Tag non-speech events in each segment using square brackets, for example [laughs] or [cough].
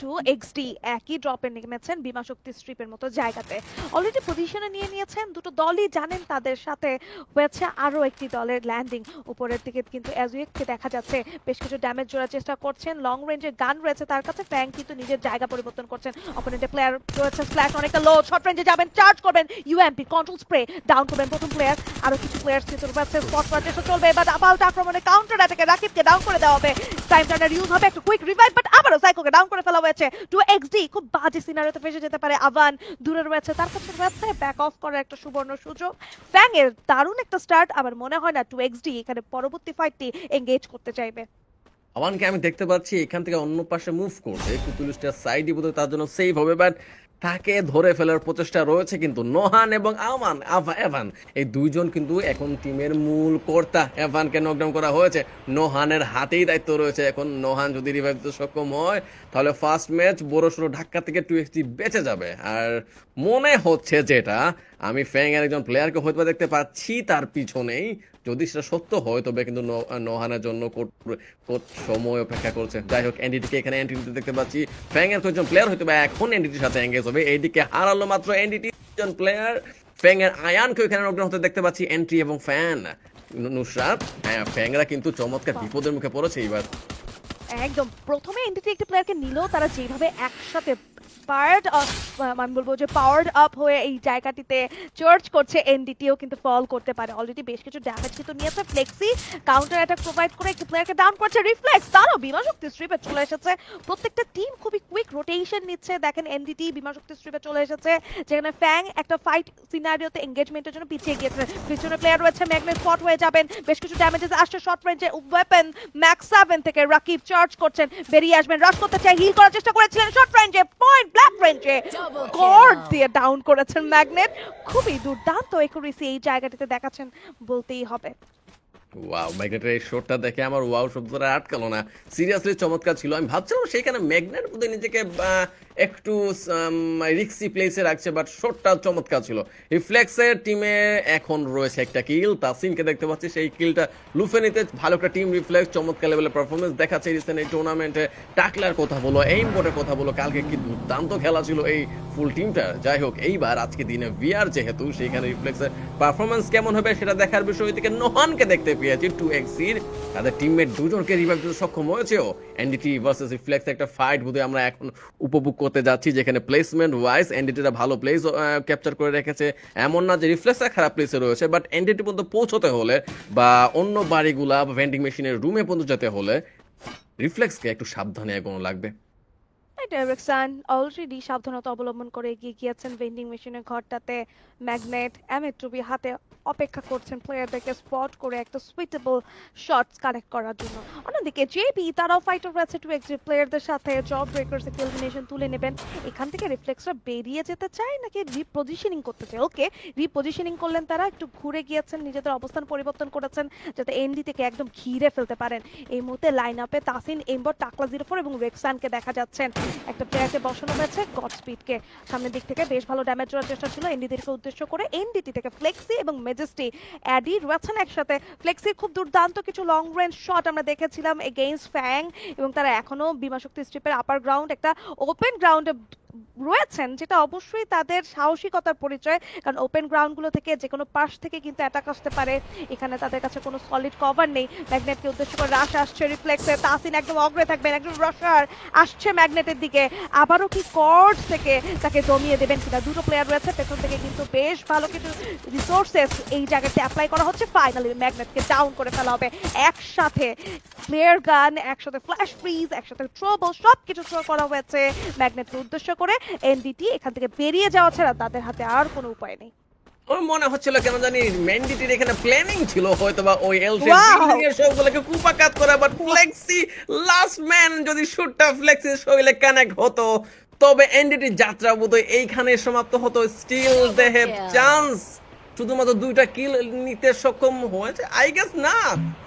Two XD একই ড্রপে নেমেছেন বিমা শক্তি স্ট্রিপের মতো জায়গাতে। অলরেডি পজিশনে নিয়ে নিয়েছেন, দুটো দলই জানেন তাদের সাথে হয়েছে আরও একটি দলের ল্যান্ডিং উপরের দিকে কিন্তু অ্যাজুয়েককে দেখা যাচ্ছে, বেশ কিছু ড্যামেজ জোড়ার চেষ্টা করছেন লং রেঞ্জের গান রয়েছে তার কাছে ফ্যাং কিন্তু নিজের জায়গা পরিবর্তন করছেন। অপোনেন্টের প্লেয়ার রয়েছে স্প্ল্যাশ অনেকটা লো শর্ট রেঞ্জে যাবেন চার্জ করবেন ইউএমপি কন্ট্রোল স্প্রে ডাউন করবেন প্রথম প্লেয়ার আরও কিছু প্লেয়ার কিন্তু রয়েছে স্পট করার চেষ্টা চলবে, এবার আপাতত আক্রমণে কাউন্টার অ্যাটাকে রাকিবকে ডাউন করে দেওয়া হবে। টাইম টার্নার ইউজ হবে, একটু কুইক রিভাইভ সাইকোকে ডাউন করে ফেলা হয়েছে। টু এক্সডি খুব বাজে সিনারিওতে ফেসে যেতে পারে আভান দূরে রয়েছে তার কাছে রয়েছে ব্যাক অফ করার একটা সুবর্ণ সুযোগ। ফ্যাং এর দারুণ একটা স্টার্ট আবার মনে হয় না টু এক্সডি এখানে পরবর্তী ফাইটটি এঙ্গেজ করতে চাইবে। আমানকে আমি দেখতে পাচ্ছি, এখান থেকে অন্য পাশে মুভ করবে। কুতুলিশটা সাইডই বোধহয় তার জন্য সেভ হবে বাট তাকে ধরে ফেলার প্রচেষ্টা রয়েছে কিন্তু নোহান এবং আমান আভা এভান। এই দুইজন কিন্তু এখন টিমের মূল কর্তা। এভানকে নকডাউন করা হয়েছে। নোহানের হাতেই দায়িত্ব রয়েছে এখন। নোহান যদি রিভাইভ দিতে সক্ষম হয়, তাহলে ফার্স্ট ম্যাচ বড় সড়ো ধাক্কা থেকে টু এক্সটি বেঁচে যাবে। আর মনে হচ্ছে যেটা, আমি ফ্যাং এর একজন প্লেয়ারকে হয়তো দেখতে পাচ্ছি, তার পিছনেই যদি সেটা সত্য হয় তবে কিন্তু নোহানের জন্য কোট কোট সময় অপেক্ষা করছে। যাই হোক এনডিটিকে এখানে এন্ট্রি দেখতে পাচ্ছি। ফ্যাং এর কয়েকজন প্লেয়ার হয়তো বা এখন এনডিটির সাথে এঙ্গেজ হবে। এইদিকে হারালো মাত্র এনডিটি জন প্লেয়ার ফ্যাং এর আয়ানকে এখানে নকডাউন হতে দেখতে পাচ্ছি এন্ট্রি এবং ফ্যান নুসরাত হ্যাঁ ফ্যাংরা কিন্তু চমৎকার বিপদের মুখে পড়েছে এবার একদম প্রথমে এনটিটি একটি প্লেয়ারকে নিলেও তারা যেভাবে একসাথে পাওয়ার্ড আমি বলব যে পাওয়ার্ড আপ হয়ে এই জায়গাটিতে চার্জ করছে এনডিটিও, কিন্তু ফল করতে পারে। অলরেডি বেশ কিছু ড্যামেজ কিন্তু নিয়েছে ফ্লেক্সি কাউন্টার অ্যাটাক প্রোভাইড করে একটি প্লেয়ারকে ডাউন করছে রিফ্লেক্স তারও বিমা শক্তি স্ট্রিপে চলে এসেছে। প্রত্যেকটা টিম খুবই কুইক রোটেশন নিচ্ছে। দেখেন এনডিটি বিমা শক্তি স্ট্রিপে চলে এসেছে। যেখানে ফ্যাং একটা ফাইট সিনারিওতে এঙ্গেজমেন্টের জন্য পিছিয়ে গিয়েছে। পিছনে প্লেয়ার রয়েছে ম্যাগনেট স্পট হয়ে যাবেন। বেশ কিছু ড্যামেজেস আসছে শর্ট রেঞ্জে ওয়েপন ম্যাক্স সেভেন থেকে রাকিব চার্জ করছেন। বেরিয়ে আসবেন। রাশ করতে চাই হিল করার চেষ্টা করেছিলেন শর্ট রেঞ্জে পয়েন্ট ব্ল্যাক রেঞ্জে কর্ড দিয়ে ডাউন করেছেন ম্যাগনেট খুবই দুর্দান্ত একুরেসি এই জায়গাটিতে দেখাচ্ছেন বলতেই হবে। ওয়াও ম্যাগনেটের এই শটটা দেখে আমার ওয়াও শব্দটা আটকালো না। সিরিয়াসলি চমৎকার ছিল। আমি ভাবছিলাম সেখানে ম্যাগনেট বোধহয় নিজেকে একটু রিক্সি প্লেসে রাখছে বাট শটটা চমৎকার ছিল। রিফ্লেক্সের টিমে এখন রয়েছে একটা কিল তাসিনকে দেখতে পাচ্ছি, সেই কিলটা লুফে নিতে ভালো একটা টিম রিফ্লেক্স চমৎকার লেভেলের পারফরমেন্স দেখাচ্ছে রিসেন্ট এই টুর্নামেন্টে টাকলার কথা বলো এইম বোর্ডের কথা বলো, কালকে কি দুর্দান্ত খেলা ছিল এই ফুল টিমটা যাই হোক, এইবার আজকে দিনে ভিআর যেহেতু, সেইখানে রিফ্লেক্সের পারফরমেন্স কেমন হবে সেটা দেখার বিষয় থেকে নোহানকে দেখতে পেয়েছি টু এক্সির তাদের টিমমেট দুজনকে রিভাইভ দিতে সক্ষম হয়েছেও। এনডিটি ভার্সেস রিফ্লেক্স একটা ফাইট বোধহয় আমরা এখন উপভোগ করতে যাচ্ছি, যেখানে প্লেসমেন্ট ওয়াইজ এনডিটিটা ভালো প্লেস ক্যাপচার করে রেখেছে। এমন না যে রিফ্লেক্সটা খারাপ প্লেসে রয়েছে বাট এনডিটি পর্যন্ত পৌঁছতে হলে বা অন্য বাড়িগুলা বা ভেন্ডিং মেশিনের রুমে পর্যন্ত যেতে হলে রিফ্লেক্সকে একটু সাবধানে এগোনো লাগবে। ডেরেকশন অলরেডি সাবধানতা অবলম্বন করে এগিয়ে গিয়েছেন ভেন্ডিং মেশিনের ঘরটাতে ম্যাগনেট এমএট্রুবি হাতে অপেক্ষা করছেন প্লেয়ারদেরকে স্পট করে একটা সুইটেবল শটস কানেক্ট করার জন্য। অন্যদিকে জেবি তারাও ফাইটার রয়েছে টু এক্সি প্লেয়ারদের সাথে। জব ব্রেকার্স এলিমিনেশন তুলে নেবেন। এখান থেকে রিফ্লেক্সরা বেরিয়ে যেতে চায় নাকি রিপোজিশনিং করতে চায়? ওকে রিপোজিশনিং করলেন তারা, একটু ঘুরে গিয়েছেন, নিজেদের অবস্থান পরিবর্তন করেছেন, যাতে এনডি থেকে একদম ঘিরে ফেলতে পারেন। এই মুহূর্তে লাইন আপে তাসিন এম্বর টাকলা জিরো ফোর এবং রেক্সানকে দেখা যাচ্ছেন একটা প্লেয়ারকে বসানো হয়েছে গড স্পিডকে সামনের দিক থেকে বেশ ভালো ড্যামেজ করার চেষ্টা ছিল এনডিটিকে উদ্দেশ্য করে এনডিটি থেকে ফ্লেক্সি এবং মেজেস্টি অ্যাডি রয়েছেন একসাথে। ফ্লেক্সির খুব দুর্দান্ত কিছু লং রেঞ্জ শট আমরা দেখেছিলাম এগেইনস্ট ফ্যাং এবং তারা এখনও বিমা শক্তি স্ট্রিপের আপার গ্রাউন্ড একটা ওপেন গ্রাউন্ডে রয়েছেন, যেটা অবশ্যই তাদের সাহসিকতার পরিচয়, কারণ ওপেন গ্রাউন্ডগুলো থেকে যে কোনো পাশ থেকে কিন্তু অ্যাটাক আসতে পারে। এখানে তাদের কাছে কোনো সলিড কভার নেই। ম্যাগনেটকে উদ্দেশ্য করে রাশ আসছে রিফ্লেক্সে তাসিন একদম অগ্রে থাকবেন, একদম রসার আসছে ম্যাগনেটের দিকে। আবারও কি কর্ড থেকে তাকে দমিয়ে দেবেন কিনা দুটো প্লেয়ার রয়েছে। পেছন থেকে কিন্তু বেশ ভালো কিছু রিসোর্সেস এই জায়গাতে অ্যাপ্লাই করা হচ্ছে। ফাইনালি ম্যাগনেটকে ডাউন করে ফেলা হবে। একসাথে প্লেয়ার গান একসাথে ফ্ল্যাশ ফ্রিজ একসাথে ট্রবল সব কিছু করা হয়েছে। ম্যাগনেটকে উদ্দেশ্য করে এনডিটি এখান থেকে বেরিয়ে যাওয়া ছাড়া তাদের হাতে আর কোনো উপায় নেই। ওর মনে হচ্ছিল কেন জানি ম্যান্ডিটির এখানে প্ল্যানিং ছিল হয়তো বা ওই এল Wow! এর সবগুলোকে কুপাকাত করা বাট ফ্লেক্সি লাস্ট ম্যান যদি শুটটা ফ্লেক্সি শরীরে কানেক্ট হতো তবে এনডিটির যাত্রা বোধহয় এইখানে সমাপ্ত হতো। স্টিল দে হ্যাভ চান্স শুধুমাত্র দুইটা কিল নিতে সক্ষম হয়েছে? আই গেস না।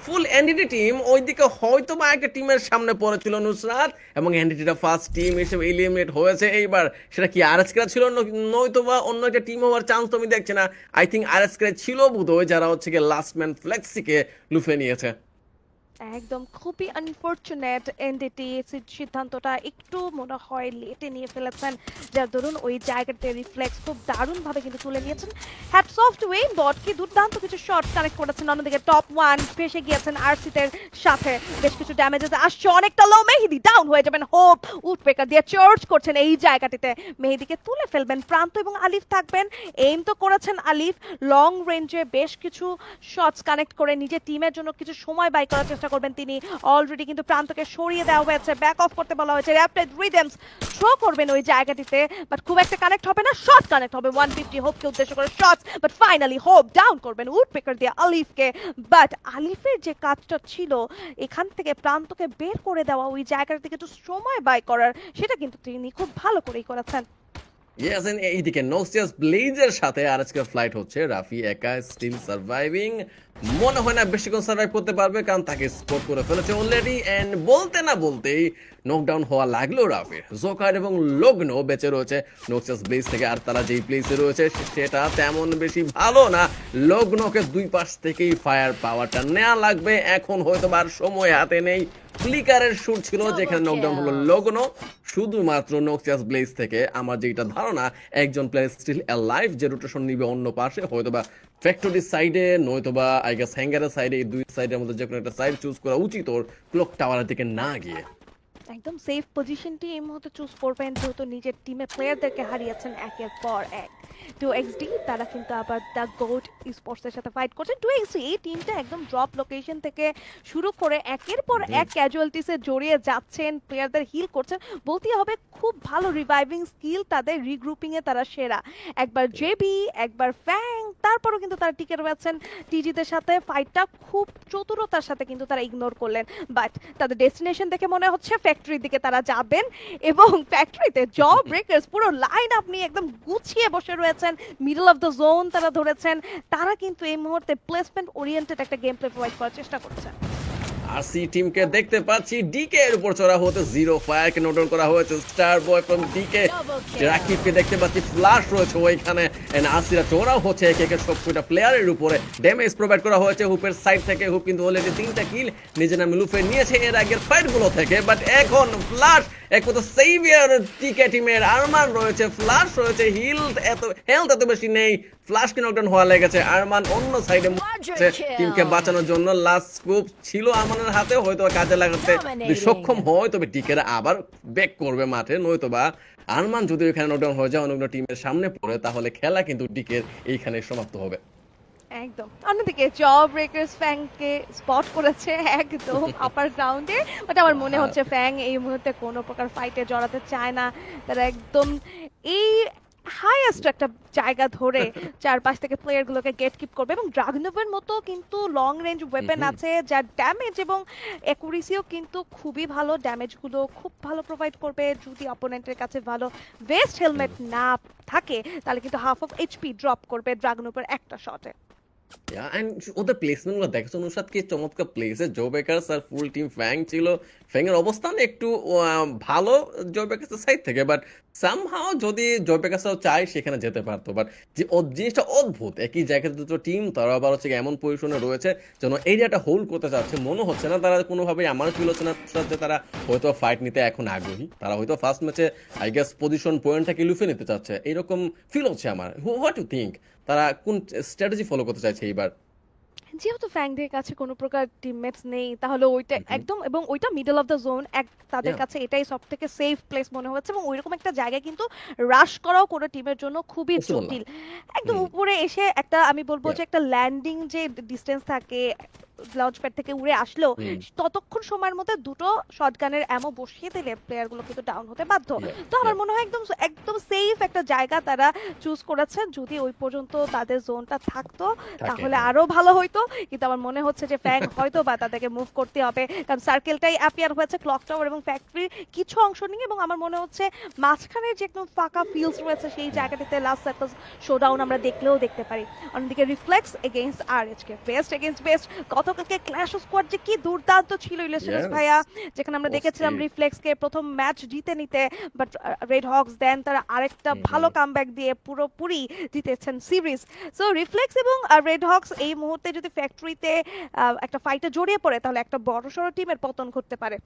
ফুল এনডিটি টিম ওইদিকে হয়তো বা একটা টিমের সামনে পড়েছিল নুসরাত, এবং এনডিটিটা ফার্স্ট টিম হিসেবে এলিমিনেট হয়েছে। এইবার সেটা কি আর এস ছিল? নয়তো বা অন্য একটা টিম হওয়ার চান্স তো আমি দেখছি না। আই থিঙ্ক আর এস ছিল বোধহয়, যারা হচ্ছে গিয়ে লাস্ট ম্যান ফ্লেক্সিকে লুফে নিয়েছে। একদম খুবই আনফরচুনেট এনডিটি সিদ্ধান্তটা একটু মনে হয় লেটে নিয়ে ফেলেছেন। যার দরুন ওই জায়গাতে রিফ্লেক্স খুব দারুণভাবে কিন্তু তুলে নিয়েছেন। Hats off to Owen Bot কি দুর্দান্ত কিছু শট কানেক্ট করেছেন। অন্যদিকে টপ ওয়ান ফেসে গিয়েছেন আরসিতের সাথে। বেশ কিছু ড্যামেজেস আসছে, অনেকটা লো মেহেদি ডাউন হয়ে যাবেন। হোপ উঠপেকার দিয়ে চার্জ করছেন এই জায়গাটিতে। মেহেদিকে তুলে ফেলবেন প্রান্ত এবং আলিফ থাকবেন। এইম তো করেছেন আলিফ। লং রেঞ্জে বেশ কিছু শটস কানেক্ট করে নিজের টিমের জন্য কিছু সময় বাই করার চেষ্টা করবেন তিনি। অলরেডি কিন্তু প্রান্তকে সরিয়ে দেওয়া হয়েছে ব্যাক অফ করতে বলা হয়েছে। র্যাপিড রিদমস থ্রো করবেন ওই জায়গাটিতে বাট খুব একটা কানেক্ট হবে না শট কানেক্ট হবে। ওয়ান ফিফটি হোপকে উদ্দেশ্য করে shots but finally Hope down করবেন উডপেকার দিয়ে আলিফকে। বাট আলিফের যে কাজটা ছিল, এখান থেকে প্রান্তকে বের করে দেওয়া, ওই জায়গাটা থেকে একটু সময় বাই করার, সেটা কিন্তু তিনি খুব ভালো করেই করেছেন। এইদিকে নোসিয়াস ব্লেজের সাথে আর আজকে ফ্লাইট হচ্ছে। রাফি একা স্টিল সার্ভাইভিং মনে হয় না বেশিক্ষণ সার্ভাইভ করতে পারবে কারণ তাকে স্পট করে ফেলেছে অলরেডি এন্ড বলতে না বলতেই নকডাউন হওয়া লাগল রাফির। জোকার এবং লগ্ন বেঁচে রয়েছে নোক্সাস ব্লেজ থেকে আর তারা যেই প্লেসে রয়েছে সেটা তেমন বেশি ভালো না। লগ্নকে দুই পাশ থেকেই ফায়ার পাওয়ারটা নেওয়া লাগবে। এখন হয়তো আর সময় হাতে নেই। ফ্লিকারের শুট ছিল যেখানে নকডাউন হলো লগ্ন শুধুমাত্র নোক্সাস ব্লেজ থেকে আমার যেটা ধারণা একজন প্লেয়ার স্টিল এ লাইফ যে রোটেশন নিবে অন্য পাশে হয়তোবা ফ্যাক্টরির সাইডে নয়তোবা আই গেস হ্যাঙ্গারের সাইডে এই দুই সাইডের মধ্যে যে কোনো একটা সাইড চুজ করা উচিত ওর ক্লক টাওয়ারের দিকে না গিয়ে। একদম সেফ পজিশনটি এই মুহূর্তে চুজ করবেন। যেহেতু নিজের টিমে প্লেয়ারদেরকে হারিয়েছেন একের পর এক। টু এক্সডি তারা কিন্তু আবার দ্য গোট স্পোর্টসের সাথে ফাইট করছে। টু এক্সডি এই টিমটা একদম ড্রপ লোকেশন থেকে শুরু করে একের পর এক ক্যাজুয়ালিটিসে জড়িয়ে যাচ্ছেন প্লেয়ারদের হিল করছেন। বলতেই হবে খুব ভালো রিভাইভিং স্কিল তাদের রিগ্রুপিং এ তারা সেরা। একবার জেবি একবার ফ্যাং তারপরও কিন্তু তারা টিকে রয়েছেন টিজিদের সাথে। ফাইটটা খুব চতুরতার সাথে কিন্তু তারা ইগনোর করলেন। বাট তাদের ডেস্টিনেশন দেখে মনে হচ্ছে ফ্যাক্টরির দিকে তারা যাবেন এবং ফ্যাক্টরিতে জব ব্রেকার্স পুরো লাইন আপনি একদম গুছিয়ে বসে রয়েছেন মিডল অফ দ্য জোন তারা ধরেছেন তারা কিন্তু এই মুহূর্তে প্লেসমেন্ট ওরিয়েন্টেড একটা গেম প্লে প্রোভাইড করার চেষ্টা করছেন। আর সি টিমকে দেখতে পাচ্ছি। ডিকে এর উপর চড়া হতে জিরো ফায়ার কে নোট করা হয়েছে। স্টার বয় ফ্রম ডিকে রাকিবকে দেখতে পাচ্ছি। ফ্লাশ রয়েছে ওইখানে। এন্ড আসিরা চড়াও হচ্ছে এক একের সবকটা প্লেয়ারের উপরে। ড্যামেজ প্রোভাইড করা হয়েছে হুপের সাইড থেকে। হুপ কিন্তু অলরেডি তিনটা কিল নিজে নামে লুফে নিয়েছে এর আগের ফাইটগুলো থেকে। বাট এখন ফ্লাশ এক মতো সেভিয়ার টিকে টিমের আরমান রয়েছে। ফ্লাশ রয়েছে। হিল এত হেলথ এত বেশি নেই। ফ্লাশ নকডাউন হওয়া লেগেছে। আরমান অন্য সাইডে টিমকে বাঁচানোর জন্য লাস্ট স্কুপ ছিল হাতে হয়তো কাজে লাগাতে সক্ষম হয় তবে টিকেরা আবার ব্যাক করবে মাঠে নয়তো বা আরমান যদি ওইখানে নকডাউন হয়ে যায় অন্য টিমের সামনে পড়ে তাহলে খেলা কিন্তু ডিকের এইখানে সমাপ্ত হবে। একদম। অন্যদিকে জব ব্রেকার্স ফ্যাংকে স্পট করেছে একদম [laughs] আপার গ্রাউন্ডে আমার মনে হচ্ছে ফ্যাং এই মুহূর্তে কোনো প্রকার ফাইটে জড়াতে চায় না। তারা একদম এই হাইয়েস্ট একটা জায়গা ধরে [laughs] চারপাশ থেকে প্লেয়ারগুলোকে গেট কিপ করবে এবং ড্রাগনোভের মতো কিন্তু লং রেঞ্জ ওয়েপেন আছে যার ড্যামেজ এবং অ্যাকুরেসিও কিন্তু খুবই ভালো। ড্যামেজগুলো খুব ভালো প্রোভাইড করবে যদি অপোনেন্টের কাছে ভালো বেস্ট হেলমেট না থাকে তাহলে কিন্তু হাফ অফ এইচপি ড্রপ করবে ড্রাগনোভের একটা শটে ওদের দেখছ? কি চমৎকার প্লেসে জো বেকার্স আর ফুল টিম ফ্যাং ছিল। অবস্থান একটু ভালো জো সাইড থেকে বাট সামহাও যদি জো সেখানে যেতে পারতো। বাট যে জিনিসটা অদ্ভুত। একই দুটো টিম তারা আবার হচ্ছে এমন পজিশনে রয়েছে, যেন এরিয়াটা হোল্ড করতে চাচ্ছে। মনে হচ্ছে না তারা কোনোভাবেই আমার ফিল হচ্ছে না যে তারা হয়তো ফাইট নিতে এখন আগ্রহী। তারা হয়তো ফার্স্ট ম্যাচে আই গেস পজিশন পয়েন্টটাকে লুফে নিতে চাচ্ছে। এরকম ফিল হচ্ছে আমার। হোয়াট ইউ থিঙ্ক তারা কোন স্ট্র্যাটেজি ফলো করতে চাইছে এইবার? যেহেতু ফ্যাংদের কাছে কোনো প্রকার টিমমেটস নেই তাহলে ওইটা একদম এবং ওইটা মিডল অফ দ্য জোন এক তাদের কাছে এটাই সব থেকে সেফ প্লেস মনে হচ্ছে এবং ওইরকম একটা জায়গায় কিন্তু রাশ করাও কোনো টিমের জন্য খুবই জটিল। একদম উপরে এসে একটা আমি বলব যে একটা ল্যান্ডিং যে ডিস্টেন্স থাকে লঞ্চ প্যাড থেকে উড়ে আসলো ততক্ষণ সময়ের মধ্যে দুটো শটগানের অ্যামো বসিয়ে দিলে প্লেয়ারগুলো কিন্তু ডাউন হতে বাধ্য। তো আমার মনে হয় একদম একদম সেফ একটা জায়গা তারা চুজ করেছে। যদি ওই পর্যন্ত তাদের জোনটা থাকতো তাহলে হ্যাঁ। আরও ভালো হইতো। কিন্তু আমার মনে হচ্ছে যে ফ্যাং [laughs] হয়তো বা তাদেরকে মুভ করতে হবে। কারণ সার্কেলটাই অ্যাপিয়ার হয়েছে ক্লক টাওয়ার এবং ফ্যাক্টরির কিছু অংশ নিয়ে এবং আমার মনে হচ্ছে মাঝখানে যে একদম ফাঁকা ফিল্ডস রয়েছে সেই জায়গাটিতে লাস্ট সার্কাস শোডাউন আমরা দেখলেও দেখতে পারি। অন্যদিকে রিফ্লেক্স এগেইনস্ট আর এইচকে বেস্ট এগেইনস্ট বেস্ট কত গতকালকে ক্ল্যাশ স্কোয়াড যে কি দুর্দান্ত ছিল ইলিয়াস ভাইয়া যেখানে আমরা দেখেছিলাম অস্থির। রিফ্লেক্সকে প্রথম ম্যাচ জিতে নিতে বাট রেড হকস দেন তারা আরেকটা ভালো কামব্যাক দিয়ে পুরোপুরি জিতেছেন সিরিজ সো রিফ্লেক্স এবং রেড হকস এই মুহূর্তে যদি ফ্যাক্টরিতে একটা ফাইটে জড়িয়ে পড়ে তাহলে একটা বড় বড়সড় টিমের পতন ঘটতে পারে।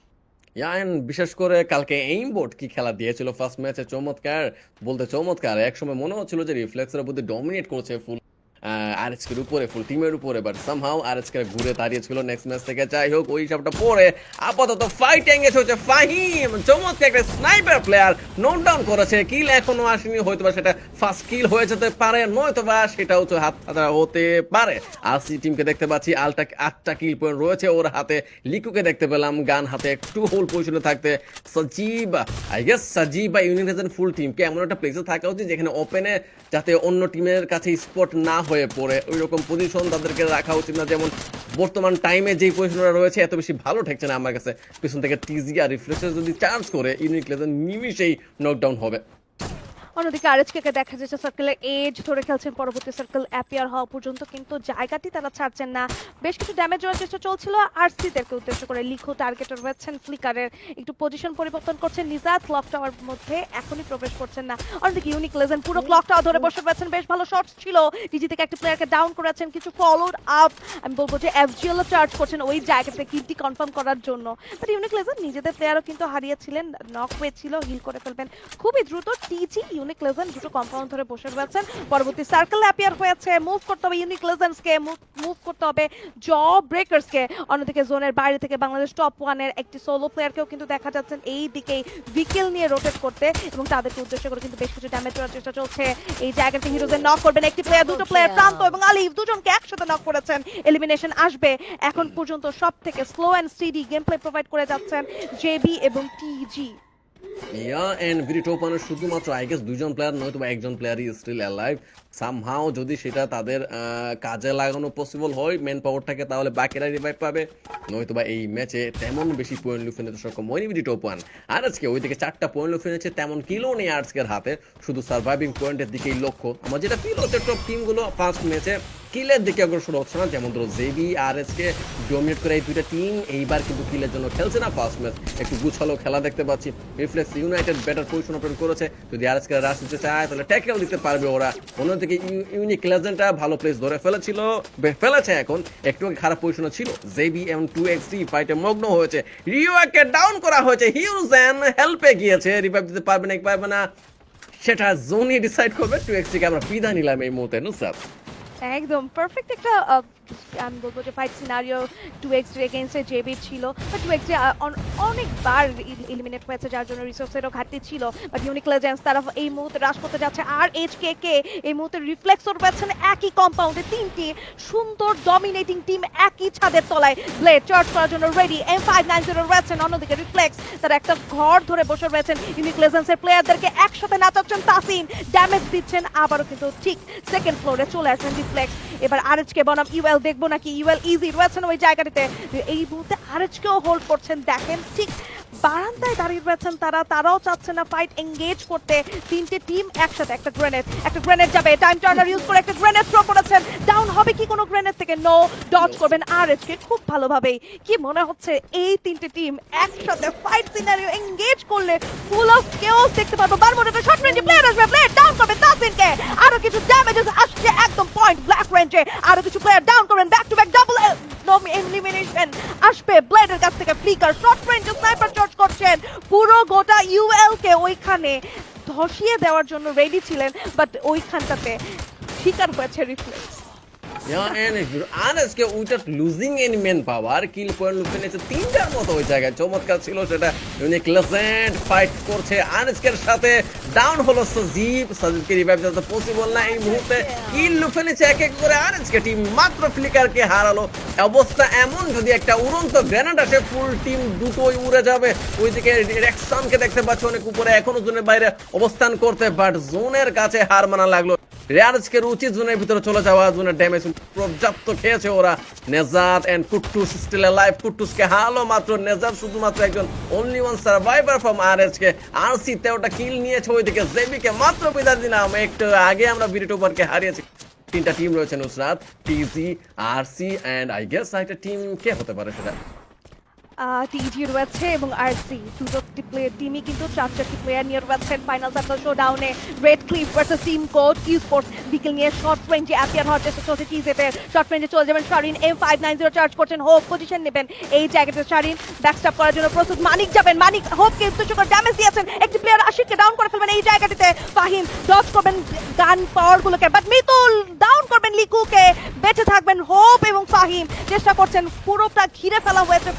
ইয়ান বিশেষ করে কালকে এইম বোর্ড কি খেলা দিয়েছিল ফার্স্ট ম্যাচে চমৎকার বলতে চমৎকার একসময় মনে হচ্ছিল যে রিফ্লেক্সের প্রতি ডমিনেট করছে ফুল আরএসকের উপরে ফুল টিমের উপরে বাট সামহাও আরএসকে ঘুরে দাঁড়িয়েছিল নেক্সট ম্যাচ থেকে। যাই হোক, ওই হিসাবটা পরে আপাতত ফাইট এঙ্গেজ হচ্ছে ফাহিম। চমৎকার একটা স্নাইপার প্লেয়ার নোট ডাউন করেছে। কিল এখনও আসেনি হয়তো বা সেটা ফার্স্ট কিল হয়ে যেতে পারে নয়তো বা সেটা হচ্ছে হাত হাতা হতে পারে। আসি টিমকে দেখতে পাচ্ছি, আলটা, আটটা কিল পয়েন্ট রয়েছে ওর হাতে। লিকুকে দেখতে পেলাম, গান হাতে একটু হোল পজিশনে থাকতে। সজীব আই গেস সজীব বা ইউনিভার্সেন ফুল টিমকে এমন একটা প্লেসে থাকা উচিত যেখানে ওপেনে যাতে অন্য টিমের কাছে স্পট না হয়ে পড়ে। ওই রকম পজিশন তাদেরকে রাখা উচিত না। যেমন বর্তমান টাইমে যে পজিশনটা রয়েছে, এত বেশি ভালো ঠেকছে না আমার কাছে। পিছন থেকে টিজি আর রিফ্রেশার যদি চার্জ করে ইউনিক লেজার নিমিশেই নকডাউন হবে। অন্যদিকে আরএচকে কে দেখা যাচ্ছে সার্কেলের এজ ধরে খেলছেন পরবর্তী সার্কেল অ্যাপিয়ার হওয়া পর্যন্ত কিন্তু জায়গাটি তারা ছাড়ছেন না। বেশ কিছু ড্যামেজ হওয়ার চেষ্টা চলছিল। আরসিদেরকে উদ্দেশ্য করে লিখো টার্গেটার রয়েছেন ফ্লিকারের একটু পজিশন পরিবর্তন করছেন নিজাত ক্লক টাওয়ার মধ্যে এখনই প্রবেশ করছেন না। অন্যদিকে ইউনিক লেজেন্ড পুরো ক্লক টাওয়ার ধরে বসে রয়েছেন বেশ ভালো শটস ছিল। ডিজি থেকে একটা প্লেয়ারকে ডাউন করেছেন কিছু ফলোড আপ আমি বলব যে এফজিএল চার্জ করছেন ওই জায়গাতে কিনটি কনফার্ম করার জন্য। বাট ইউনিক লেজেন্ড নিজেদের প্লেয়ারও কিন্তু হারিয়েছিলেন নক হয়েছিল হিল করে ফেলবেন। খুবই দ্রুত টিজি ইউনিক লেজেন্ড দুটো কম্পাউন্ড ধরে বসে রয়েছেন। পরবর্তী সার্কেল অ্যাপিয়ার হয়েছে। মুভ করতে হবে ইউনিক লেজেন্ডসকে মুভ করতে হবে জ ব্রেকার্সকে অন্যদিকে জোনের বাইরে থেকে বাংলাদেশ টপ ওয়ানের একটি সোলো প্লেয়ারকেও কিন্তু দেখা যাচ্ছেন এই দিকেই ভিকেল নিয়ে রোটেট করতে এবং তাদেরকে উদ্দেশ্য করে কিন্তু বেশ কিছু ড্যামেজ করার চেষ্টা চলছে। এই জায়গাতে হিরোজের নক করবেন। একটি প্লেয়ার দুটো প্লেয়ার প্রান্ত এবং আলিফ দুজনকে একসাথে নক করেছেন। এলিমিনেশন আসবে। এখন পর্যন্ত সব থেকে slow and steady game play provide করে যাচ্ছেন জেবি এবং টিজি ইয়া ভিডিও ওপানো শুধুমাত্র আই গেস দুজন প্লেয়ার নয়তো বা একজন প্লেয়ারই স্টিল অ্যালাইভ সামহাও যদি সেটা তাদের কাজে লাগানো পসিবল হয় মেন পাওয়ার থাকে তাহলে বাকিরা রিভাইভ পাবে। নয়তো বা এই ম্যাচে তেমন বেশি পয়েন্ট লুফে নিতে সক্ষম হয়নি ভিডিও টপ ওয়ান আর আজকে ওইদিকে চারটা পয়েন্ট লুফে নিয়েছে তেমন কিলো নেই আজকের হাতে। শুধু সার্ভাইভিং পয়েন্টের দিকেই লক্ষ্য। আমার যেটা ফিল হচ্ছে টপ টিমগুলো ফার্স্ট ম্যাচে কিলের দিকে অগ্রসর হচ্ছে না, যেমন ধরো জেবি আর এস কে ডোমিনেট করে এই দুইটা টিম এইবার কিন্তু কিলের জন্য খেলছে না ফার্স্ট ম্যাচ একটু গুছালো খেলা দেখতে পাচ্ছি। Reflex united better position open করেছে। যদি আর এস কে রাশ দিতে চায়, তাহলে ট্যাকেল দিতে পারবে ওরা। অন্যদিকে ইউনিক লেজেন্ডটা ভালো প্লেস ধরে ফেলেছিল ফেলেছে এখন। একটু খারাপ পজিশনে ছিল। জেবি এবং টু এক্স থ্রি ফাইটে মগ্ন হয়েছে। রিওয়াকে ডাউন করা হয়েছে। হিউজেন হেল্পে গিয়েছে। রিভাইভ দিতে পারবে না পারবে না, সেটা জোনই ডিসাইড করবে। টু এক্স থ্রিকে আমরা বিদায় নিলাম এই মুহূর্তে নুসাদ একদম পারফেক্ট একটা আমি বলব যে ফাইট সিনারিও টু এক্স এগেনস্টে জেবি ছিল। বাট টু এক্স অনেকবার ইলিমিনেট হয়েছে, যার জন্য রিসোর্সেরও ঘাটতি ছিল। বাট ইউনিক লেজেন্স তারা এই মুহূর্তে রাশ করতে যাচ্ছে। আর এইচ কে কে এই মুহূর্তে রিফ্লেক্স রিফ্লেক্সর পাচ্ছেন একই কম্পাউন্ডে তিনটি সুন্দর ডমিনেটিং টিম একই ছাদের তলায়। ব্লেড চার্জ করার জন্য ready M five nine zero রয়েছেন। অন্যদিকে রিফ্লেক্স তারা একটা ঘর ধরে বসে রয়েছেন ইউনিক লেজেন্সের প্লেয়ারদেরকে একসাথে নাচাচ্ছেন তাসিন। ড্যামেজ দিচ্ছেন আবারও কিন্তু ঠিক সেকেন্ড ফ্লোরে চলে আসেন রিফ্লেক্স এবার আরএচকে বনাম, ইউএল দেখব নাকি? ইউএল ইজি রয়েছেন ওই জায়গাটিতে? এই মুহূর্তে আরএচকেও হোল্ড করছেন, দেখেন ঠিক বারান্দায় দাঁড়িয়ে রয়েছেন তারা। তারাও চাচ্ছে না ফাইট এঙ্গেজ করতে। তিনটে টিম একসাথে একটা গ্রেনেড একটা গ্রেনেড যাবে। টাইম টার্নার ইউজ করে একটা গ্রেনেড থ্রো করেছেন। ডাউন হবে কি কোনো গ্রেনেড থেকে? নো ডজ করবেন আরএচকে খুব ভালোভাবেই। কি মনে হচ্ছে এই তিনটে টিম একসাথে ফাইট সিনারিও এঙ্গেজ করলে ফুল অফ কেওস দেখতে পারব বারমোডেতে শর্ট রেঞ্জে প্লেয়ার আসবে প্লেয়ার ডাউন করবেন তাসিনকে আরও কিছু ড্যামেজেস আসছে একদম পয়েন্ট ব্ল্যাক রেঞ্জে আরও কিছু প্লেয়ার ডাউন করবেন back to back double elimination আসবে। ব্লেডের কাছ থেকে ফ্লিকার শর্ট রেঞ্জে স্নাইপার চার্জ করছেন। পুরো গোটা ইউএল কে ওইখানে ধসিয়ে দেওয়ার জন্য রেডি ছিলেন বাট ওইখানটাতে শিকার হয়েছে রিফ্লেক্স তিনটার মতো ওই জায়গায়। চমৎকার ছিল সেটা। ইউনিক লেসেন্ট ফাইট করছে আরএসকের সাথে। ডাউন হলো সজীব। সজীবকে রিভাইভ দেওয়া তো পসিবল না এই মুহূর্তে। কিল ফেলেছে এক এক করে আর আজকে টিম মাত্র ফ্লিকারকে হারালো। অবস্থা এমন যদি একটা উড়ন্ত গ্রেনেড আসে ফুল টিম দুটোই উড়ে যাবে। ওইদিকে রেক্সানকে দেখতে পাচ্ছ অনেক উপরে এখনও জোনের বাইরে অবস্থান করতে বাট জোনের কাছে হার মানা লাগল। রিয়াজকের উচিত জোনের ভিতরে চলে যাওয়া, জোনের ড্যামেজ পর্যাপ্ত খেয়েছে ওরা। কুট্টুস স্টিল লাইফ কুট্টুসকে হারালো মাত্র। শুধুমাত্র একজন only one survivor from R K R C তেওটা kill নিয়েছে ওইদিকে। জেবিকে মাত্র বিদায় দিলাম। একটু আগে আমরা বিরিট ওভারকে হারিয়েছি। তিনটা টিম রয়েছে Nusrat TG RC and I guess একটা টিম কে হতে পারে সেটা। টিজি রয়েছে এবং আরসি দুটো টিমই কিন্তু চার চারটি প্লেয়ার নিয়ে রয়েছেন। ফাইনাল সার্কেল শো ডাউনে red clip versus team code sports বিকেল নিয়ে শর্ট রেঞ্জে অ্যাপিয়ার হওয়ার চেষ্টা চলছে টিজেতে শর্ট রেঞ্জে চলে যাবেন Sharin M five nine zero charge করছেন হোপ পজিশন নেবেন এই জায়গাতে শারিন ব্যাকস্টাপ করার জন্য প্রস্তুত মানিক যাবেন। মানিক হোপকে উদ্দেশ্যকর ড্যামেজ দিয়েছেন। একটি প্লেয়ার আশিককে ডাউন করে ফেলবেন এই জায়গাটিতে। ফাহিম করবেন গান পাওয়ারগুলোকে বাট মিতুল ডাউন করবেন লিকুকে। বেঁচে থাকবেন হোপ এবং ফাহিম। চেষ্টা করছেন পুরোটা ঘিরে ফেলা হয়েছে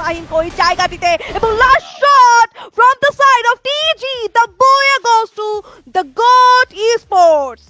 ওই জায়গাটিতে এবং last shot from the side of TG the boy goes to the God esports